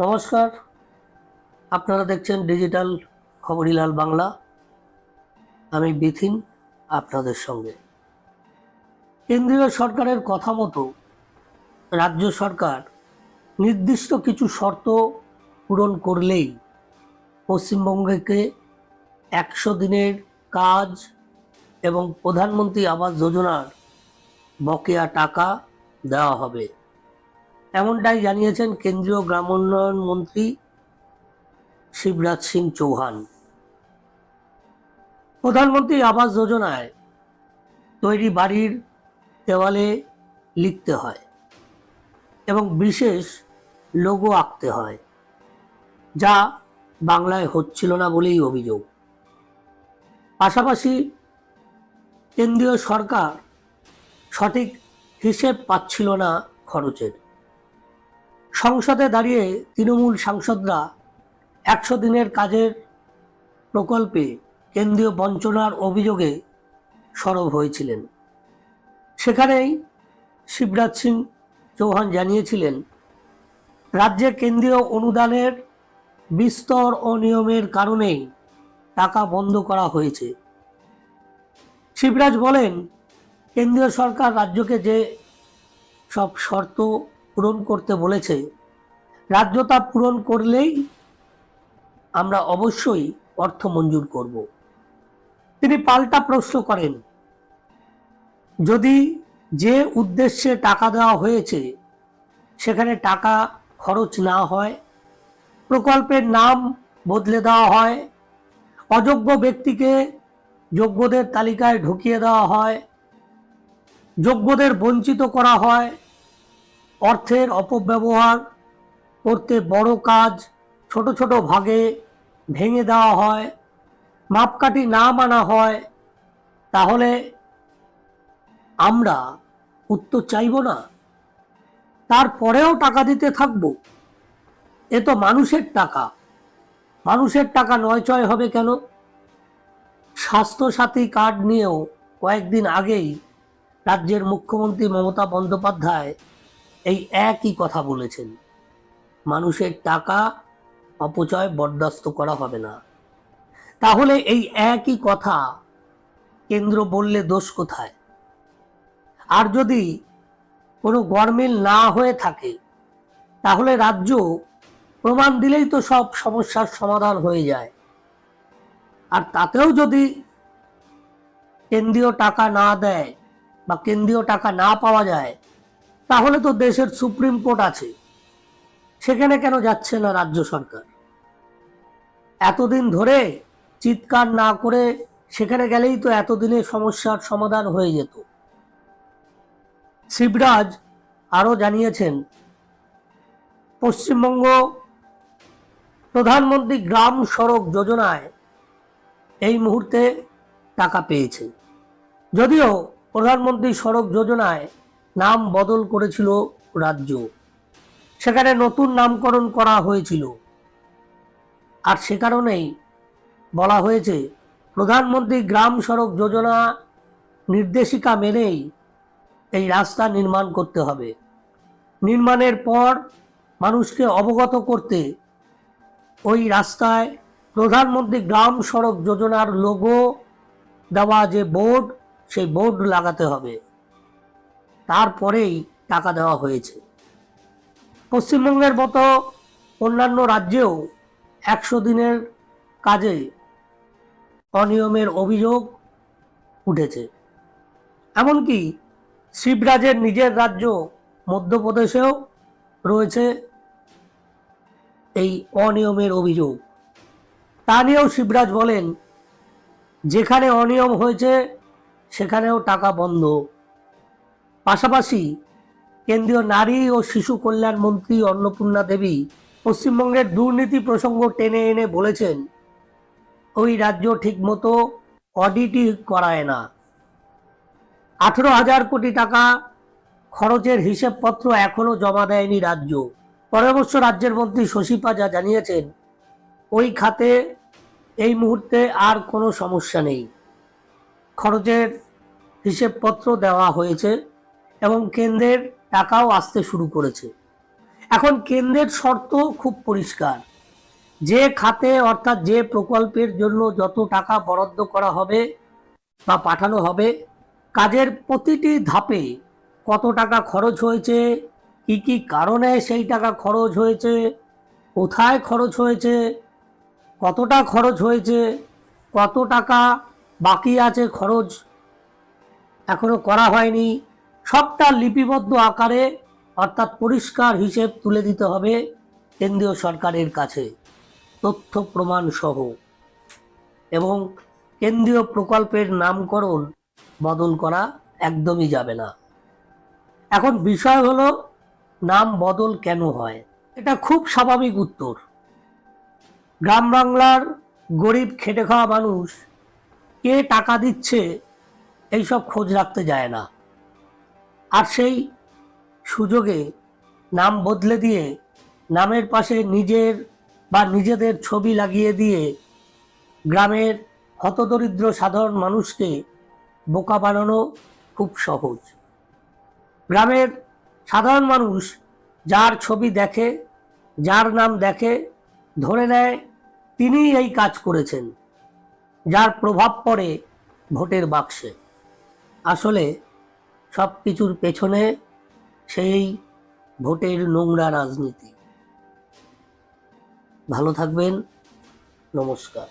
নমস্কার। আপনারা দেখছেন ডিজিটাল খবরিলাল বাংলা। আমি বিথিন আপনাদের সঙ্গে। কেন্দ্রীয় সরকারের কথা মতো রাজ্য সরকার নির্দিষ্ট কিছু শর্ত পূরণ করলেই পশ্চিমবঙ্গকে একশো দিনের কাজ এবং প্রধানমন্ত্রী আবাস যোজনার বকেয়া টাকা দেওয়া হবে। এমনটাই জানিয়েছেন কেন্দ্রীয় গ্রামোন্নয়ন মন্ত্রী শিবরাজ সিং চৌহান। প্রধানমন্ত্রী আবাস যোজনায় তৈরি বাড়ির দেওয়ালে লিখতে হয় এবং বিশেষ লোগো আঁকতে হয়, যা বাংলায় হচ্ছিল না বলেই অভিযোগ। পাশাপাশি কেন্দ্রীয় সরকার সঠিক হিসেব পাচ্ছিল না খরচের। সংসদে দাঁড়িয়ে তৃণমূল সাংসদরা একশো দিনের কাজের প্রকল্পে কেন্দ্রীয় বঞ্চনার অভিযোগে সরব হয়েছিলেন। সেখানেই শিবরাজ সিং চৌহান জানিয়েছিলেন, রাজ্যে কেন্দ্রীয় অনুদানের বিস্তর অনিয়মের কারণেই টাকা বন্ধ করা হয়েছে। শিবরাজ বলেন, কেন্দ্রীয় সরকার রাজ্যকে যে সব শর্ত পূরণ করতে বলেছে। রাজ্য তা পূরণ করলেই আমরা অবশ্যই অর্থ মঞ্জুর করব। তিনি পাল্টা প্রশ্ন করেন, যদি যে উদ্দেশ্যে টাকা দেওয়া হয়েছে, সেখানে টাকা খরচ না হয়, প্রকল্পের নাম বদলে দেওয়া হয়, অযোগ্য ব্যক্তিকে যোগ্যদের তালিকায় ঢুকিয়ে দেওয়া হয়, যোগ্যদের বঞ্চিত করা হয় অর্থের অপব্যবহার করতে বড় কাজ ছোট ছোট ভাগে ভেঙে দেওয়া হয়, মাপকাঠি না মানা হয়, তাহলে আমরা উত্তর চাইব না। তারপরেও টাকা দিতে থাকব। এ তো মানুষের টাকা। মানুষের টাকা নয় চয় হবে কেন? স্বাস্থ্যসাথী কার্ড নিয়েও কয়েকদিন আগেই রাজ্যের মুখ্যমন্ত্রী মমতা বন্দ্যোপাধ্যায় এই একই কথা বলেছেন। মানুষের টাকা অপচয় বরদাস্ত করা হবে না। তাহলে এই একই কথা কেন্দ্র বললে দোষ কোথায়? আর যদি কোনো গরমিল না হয়ে থাকে, তাহলে রাজ্য প্রমাণ দিলেই তো সব সমস্যার সমাধান হয়ে যায়। আর তাতেও যদি কেন্দ্রীয় টাকা না দেয় বা কেন্দ্রীয় টাকা না পাওয়া যায় তাহলে তো দেশের সুপ্রিম কোর্ট আছে। সেখানে কেন যাচ্ছে না রাজ্য সরকার? এতদিন ধরে চিৎকার না করে সেখানে গেলেই তো এতদিনে সমস্যার সমাধান হয়ে যেত। শিবরাজ আরও জানিয়েছেন, পশ্চিমবঙ্গ প্রধানমন্ত্রী গ্রাম সড়ক যোজনায় এই মুহূর্তে টাকা পেয়েছে। যদিও প্রধানমন্ত্রী সড়ক যোজনায় নাম বদল করেছিল রাজ্য। সেখানে নতুন নামকরণ করা হয়েছিল। আর সে কারণেই বলা হয়েছে, প্রধানমন্ত্রী গ্রাম সড়ক যোজনা নির্দেশিকা মেনেই এই রাস্তা নির্মাণ করতে হবে। নির্মাণের পর মানুষকে অবগত করতে ওই রাস্তায় প্রধানমন্ত্রী গ্রাম সড়ক যোজনার লোগো দেওয়া যে বোর্ড সেই বোর্ড লাগাতে হবে। তারপরেই টাকা দেওয়া হয়েছে। পশ্চিমবঙ্গের মতো অন্যান্য রাজ্যেও একশো দিনের কাজে অনিয়মের অভিযোগ উঠেছে। এমনকি শিবরাজের নিজের রাজ্য মধ্যপ্রদেশেও রয়েছে এই অনিয়মের অভিযোগ। তা নিয়েও শিবরাজ বলেন, যেখানে অনিয়ম হয়েছে, সেখানেও টাকা বন্ধ। পাশাপাশি কেন্দ্রীয় নারী ও শিশু কল্যাণ মন্ত্রী অন্নপূর্ণা দেবী পশ্চিমবঙ্গের দুর্নীতি প্রসঙ্গ টেনে এনে বলেছেন, ওই রাজ্য ঠিকমতো অডিটই করায় না। আঠেরো হাজার কোটি টাকা খরচের হিসেবপত্র এখনও জমা দেয়নি রাজ্য। পরামর্শ রাজ্যের মন্ত্রী শশী পাজা জানিয়েছেন, ওই খাতে এই মুহূর্তে আর কোনো সমস্যা নেই। খরচের হিসেবপত্র দেওয়া হয়েছে। এবং কেন্দ্রের টাকাও আসতে শুরু করেছে। এখন কেন্দ্রের শর্ত খুব পরিষ্কার। যে খাতে অর্থাৎ যে প্রকল্পের জন্য যত টাকা বরাদ্দ করা হবে বা পাঠানো হবে, কাজের প্রতিটি ধাপে কত টাকা খরচ হয়েছে, কি কি কারণে সেই টাকা খরচ হয়েছে, কোথায় খরচ হয়েছে, কতটা খরচ হয়েছে, কত টাকা বাকি আছে খরচ এখনও করা হয়নি। সবটা লিপিবদ্ধ আকারে অর্থাৎ পরিষ্কার হিসেব তুলে দিতে হবে কেন্দ্রীয় সরকারের কাছে। তথ্য প্রমাণ সহ। এবং কেন্দ্রীয় প্রকল্পের নামকরণ বদল করা একদমই যাবে না। এখন বিষয় হলো, নাম বদল কেন হয়? এটা খুব স্বাভাবিক উত্তর। গ্রাম বাংলার গরিব খেটে খাওয়া মানুষ কে টাকা দিচ্ছে, এইসব খোঁজ রাখতে যায় না। আর সেই সুযোগে নাম বদলে দিয়ে নামের পাশে নিজের বা নিজেদের ছবি লাগিয়ে দিয়ে গ্রামের হতদরিদ্র সাধারণ মানুষকে বোকা বানানো খুব সহজ। গ্রামের সাধারণ মানুষ যার ছবি দেখে, যার নাম দেখে, ধরে নেয়, তিনিই এই কাজ করেছেন, যার প্রভাব পড়ে ভোটের বাক্সে। আসলে সব কিছুর পেছনে সেই ভোটের নোংরা রাজনীতি। ভালো থাকবেন নমস্কার।